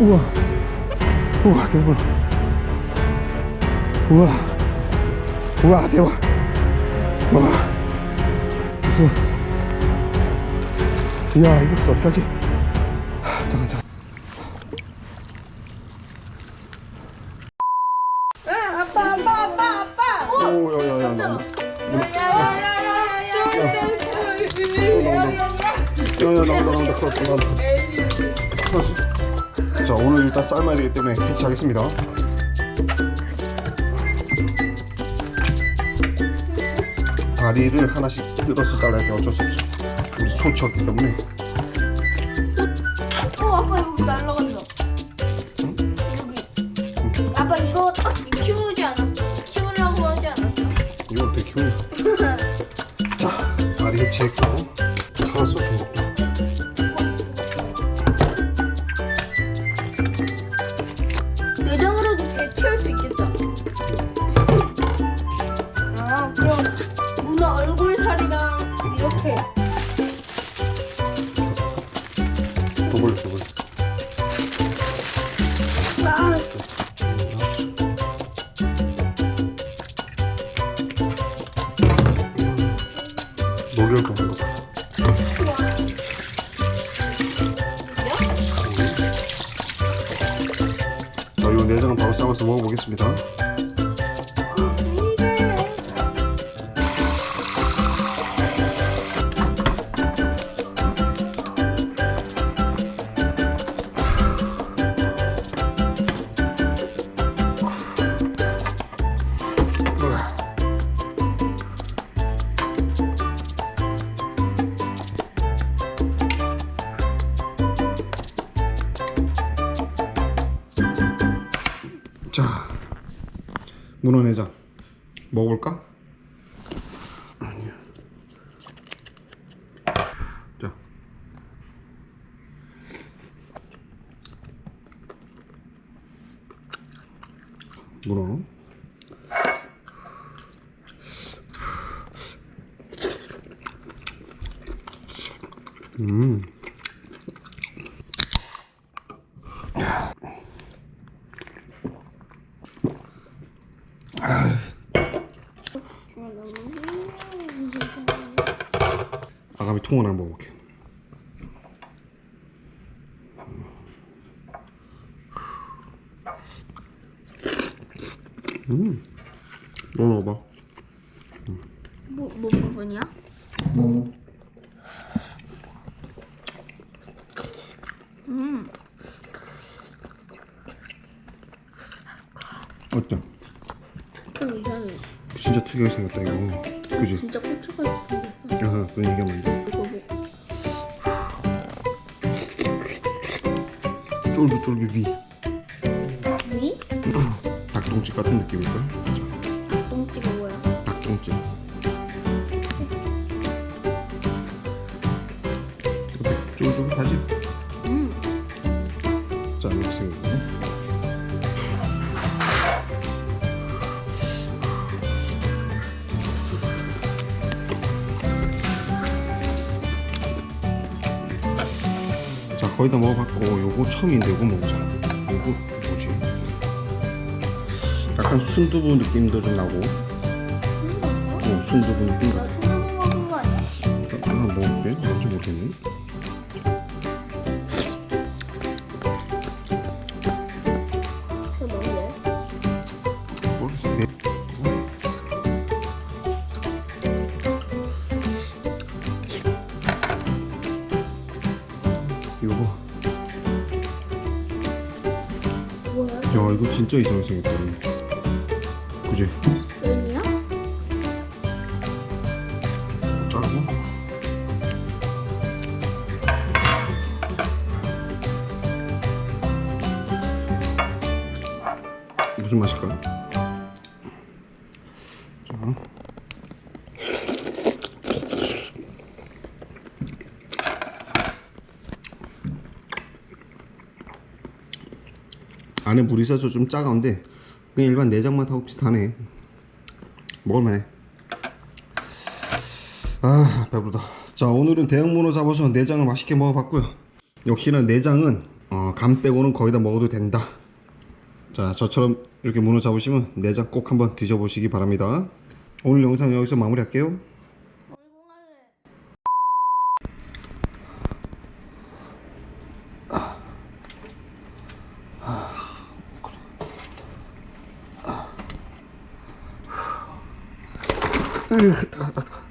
우와. 우와, 대박. 우와. 우와, 대박. 와. 무서워. 이야, 이거 진짜 어떡하지? 하, 잠깐, 잠깐. 아, 아빠 아빠 아빠 아빠 오, 야, 야, 야, 나. 야야야야야 야, 야, 나온다, 나온다. 그렇지, 나온다. 자, 오늘 일단 삶아야 되기 때문에 해체하겠습니다. 다리를 하나씩 뜯어서 잘라야 돼. 어쩔 수 없어. 우리 소치였기 때문에. 어 아빠 여기 날라간다. 여기. 아빠 이거 딱 키우지 않았어? 키우려고 하지 않았어? 이거 어떻게 키우냐? 자, 다리 해체했고. 벌려. 아, 노를 보는 거. 자, 이 내장은 바로 삶아서 먹어보겠습니다. 문어 내장 먹어볼까? 아니야. 자, 문어. 음. 아가미 통을 한번 먹어볼게. 음, 너 먹어봐. 뭐, 뭐 부분이야? 어때? 좀 이상해. 진짜 특이하게 생겼다 이거. 그지? 진짜 고추가 생겼어. 야, 그런 얘기하면 안 돼. 뭐. 쫄깃쫄깃 위. 위? 닭똥집 같은 느낌일걸? 똥찌가 뭐야? 닭똥집. 쫄깃쫄깃하지? 음. 자, 이렇게 생겼고. 거의 다 먹어봤고, 요거 처음인데 요거 먹자. 요거 뭐지? 약간 순두부 느낌도 좀 나고, 순두부? 어, 순두부 느낌. 나 순두부 이거 봐. 뭐야? 야 이거 진짜 이상하게 생겼다 그지? 웬이야? 짜고 무슨 맛일까? 자. 안에 물이 있어서 좀 짜가운데 그냥 일반 내장 맛하고 비슷하네 먹을만해 아 배부르다 자 오늘은 대형 문어 잡아서 내장을 맛있게 먹어봤고요 역시나 내장은 어, 어, 간 빼고는 거의 다 먹어도 된다. 자, 저처럼 이렇게 문어 잡으시면 내장 꼭 한번 드셔보시기 바랍니다. 오늘 영상 여기서 마무리할게요. 으, 뜨거, 뜨거.